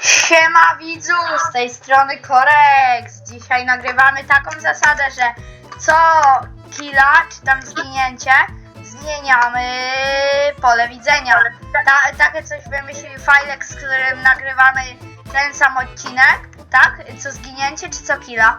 Siema widzu, z tej strony Korex. Dzisiaj nagrywamy taką zasadę, że co killa, czy tam zginięcie, zmieniamy pole widzenia. Ta, takie coś wymyślił Fajlek, z którym nagrywamy ten sam odcinek, tak? Co zginięcie, czy co killa?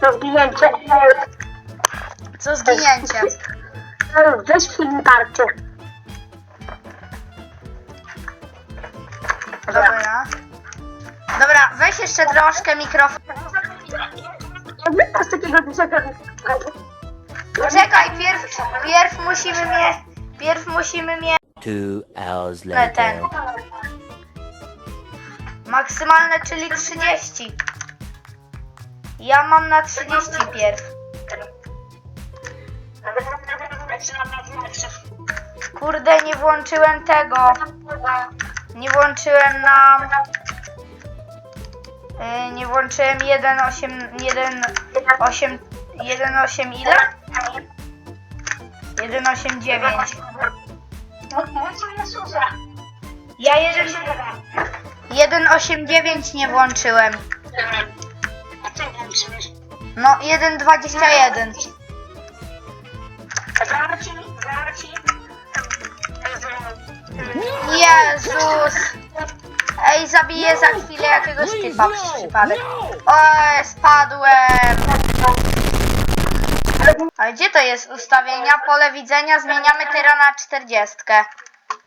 To zginięcie. Co zginięcie? Weź film tarczy. Dobra. Dobra, weź jeszcze troszkę mikrofon. Jakby to z takiego dużego... Poczekaj, pierw, pierw musimy mieć, pierw musimy mieć Two hours ten. Maksymalne, czyli 30. Ja mam na 30 pierw. Kurde, nie włączyłem tego. Nie włączyłem na... Yy, nie włączyłem 1.8... 1.8... 1.8 ile? 1.8.9. Ja 1... 1.8.9 nie włączyłem. No, 1.21. Jezus! Ej, zabiję za chwilę jakiegoś typa przez przypadek. Oj, spadłem! Ale gdzie to jest ustawienia? Pole widzenia zmieniamy teraz na 40.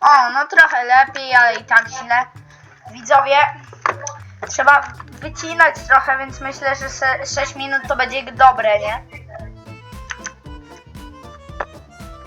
O, no trochę lepiej, ale i tak źle. Widzowie, trzeba wycinać trochę, więc myślę, że se- 6 minut to będzie dobre, nie?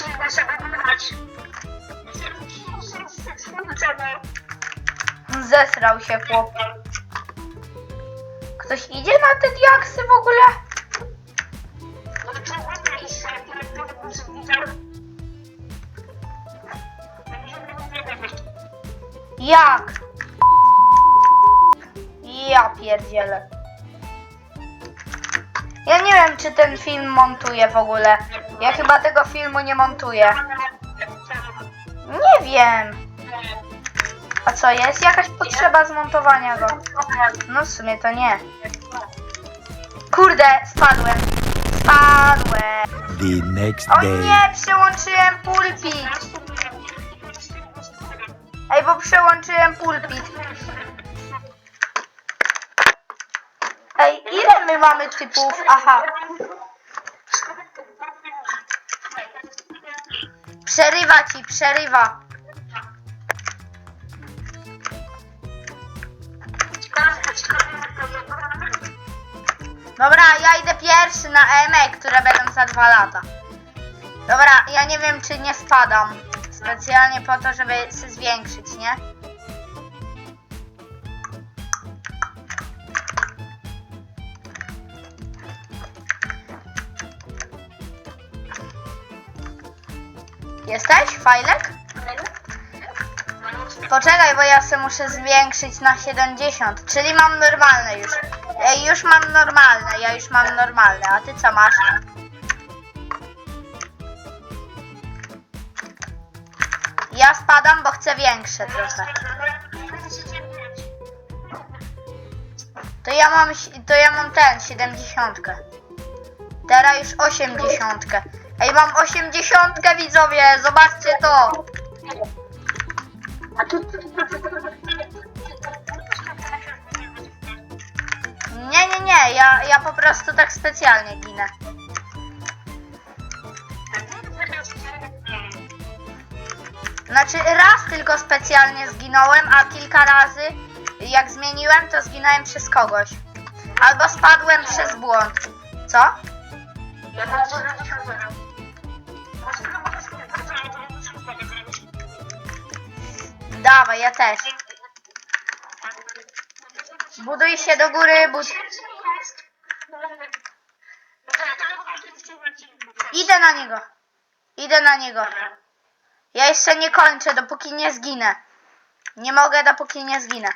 No właśnie, da się wybrać. Zesrał się chłop. Ktoś idzie na te diaksy w ogóle? Jak? Ja pierdzielę. Ja nie wiem, czy ten film montuje w ogóle. Ja chyba tego filmu nie montuję. Nie wiem. A co, jest jakaś potrzeba zmontowania go? No w sumie to nie. Kurde, spadłem. Spadłem. The next O day. nie, przełączyłem pulpit. Ej, bo przełączyłem pulpit. Mamy typów? Aha. Przerywa ci, przerywa. Dobra, ja idę pierwszy na EME, które będą za dwa lata. Dobra, ja nie wiem czy nie spadam. Specjalnie po to, żeby się zwiększyć, nie? Jesteś, Fajlek? Poczekaj, bo ja sobie muszę zwiększyć na 70, czyli mam normalne już. Ja już mam normalne, ja już mam normalne, a ty co masz? Ja spadam, bo chcę większe trochę. To ja mam, to ja mam ten, 70. Teraz już 80. Ej, mam 80 widzowie, zobaczcie to. A tu... Nie, nie, nie, ja, ja po prostu tak specjalnie ginę. Znaczy raz tylko specjalnie zginąłem, a kilka razy jak zmieniłem, to zginąłem przez kogoś. Albo spadłem przez błąd. Co? Ja mam 70. Dawaj, ja też. Buduj się do góry, bud... Idę na niego. Idę na niego. Ja jeszcze nie kończę, dopóki nie zginę. Nie mogę, dopóki nie zginę.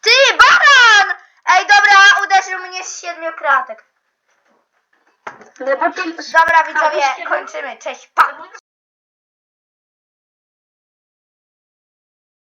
Ty, baran! Ej, dobra, uderzył mnie z siedmiu kratek. Dobra, widzowie, kończymy. Cześć, pa!